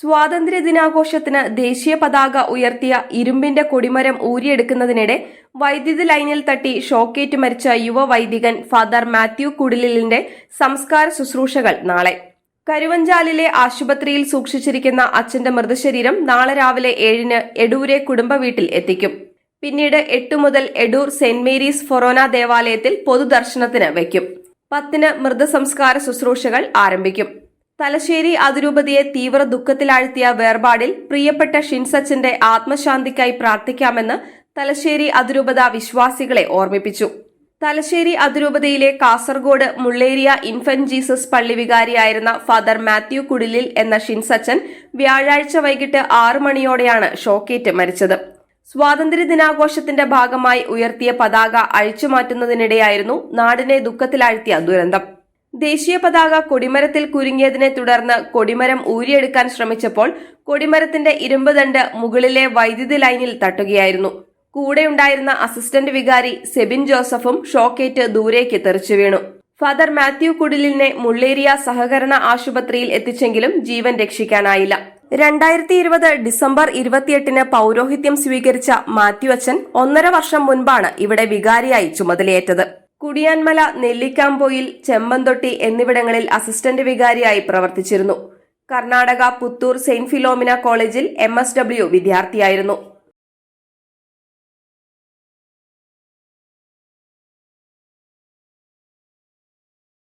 സ്വാതന്ത്ര്യ ദിനാഘോഷത്തിന് ദേശീയ പതാക ഉയർത്തിയ ഇരുമ്പിന്റെ കൊടിമരം ഊരിയെടുക്കുന്നതിനിടെ വൈദ്യുതി ലൈനിൽ തട്ടി ഷോക്കേറ്റ് മരിച്ച യുവ വൈദികൻ ഫാദർ മാത്യു കുടിലിലിന്റെ സംസ്കാര ശുശ്രൂഷകൾ നാളെ. കരുവഞ്ചാലിലെ ആശുപത്രിയിൽ സൂക്ഷിച്ചിരിക്കുന്ന അച്ഛന്റെ മൃതശരീരം നാളെ രാവിലെ ഏഴിന് എടൂരെ കുടുംബ വീട്ടിൽ എത്തിക്കും. പിന്നീട് എട്ടു മുതൽ എടൂർ സെന്റ് മേരീസ് ഫൊറോന ദേവാലയത്തിൽ പൊതുദർശനത്തിന് വയ്ക്കും. പത്തിന് മൃതസംസ്കാര ശുശ്രൂഷകൾ ആരംഭിക്കും. തലശ്ശേരി അതിരൂപതയെ തീവ്ര ദുഃഖത്തിലാഴ്ത്തിയ വേർപാടിൽ പ്രിയപ്പെട്ട ഷിൻസച്ചന്റെ ആത്മശാന്തിക്കായി പ്രാർത്ഥിക്കാമെന്ന് തലശ്ശേരി അതിരൂപത വിശ്വാസികളെ ഓർമ്മിപ്പിച്ചു. തലശ്ശേരി അതിരൂപതയിലെ കാസർഗോഡ് മുള്ളേരിയ ഇൻഫന്റ് ജീസസ് പള്ളി വികാരിയായിരുന്ന ഫാദർ മാത്യു കുടിലിൽ എന്ന ഷിൻസച്ചൻ വ്യാഴാഴ്ച വൈകിട്ട് ആറു മണിയോടെയാണ് ഷോക്കേറ്റ് മരിച്ചത്. സ്വാതന്ത്ര്യ ദിനാഘോഷത്തിന്റെ ഭാഗമായി ഉയർത്തിയ പതാക അഴിച്ചുമാറ്റുന്നതിനിടെയായിരുന്നു നാടിനെ ദുഃഖത്തിലാഴ്ത്തിയ ദുരന്തം. ദേശീയ പതാക കൊടിമരത്തിൽ കുരുങ്ങിയതിനെ തുടർന്ന് കൊടിമരം ഊരിയെടുക്കാൻ ശ്രമിച്ചപ്പോൾ കൊടിമരത്തിന്റെ ഇരുമ്പ് ദണ്ട് മുകളിലെ വൈദ്യുതി ലൈനിൽ തട്ടുകയായിരുന്നു. കൂടെയുണ്ടായിരുന്ന അസിസ്റ്റന്റ് വികാരി സെബിൻ ജോസഫും ഷോക്കേറ്റ് ദൂരേക്ക് തെറിച്ചു വീണു. ഫാദർ മാത്യു കുടിലിനെ മുള്ളേരിയ സഹകരണ ആശുപത്രിയിൽ എത്തിച്ചെങ്കിലും ജീവൻ രക്ഷിക്കാനായില്ല. രണ്ടായിരത്തി ഇരുപത് ഡിസംബർ ഇരുപത്തിയെട്ടിന് പൗരോഹിത്യം സ്വീകരിച്ച മാത്യു അച്ഛൻ ഒന്നര വർഷം മുൻപാണ് ഇവിടെ വികാരിയായി ചുമതലയേറ്റത്. കുടിയാൻമല നെല്ലിക്കാമ്പോയിൽ ചെമ്മന്തൊട്ടി എന്നിവിടങ്ങളിൽ അസിസ്റ്റന്റ് വികാരിയായി പ്രവർത്തിച്ചിരുന്നു. കർണാടക പുത്തൂർ സെയിന്റ് ഫിലോമിന കോളേജിൽ എം എസ് ഡബ്ല്യു വിദ്യാർത്ഥിയായിരുന്നു.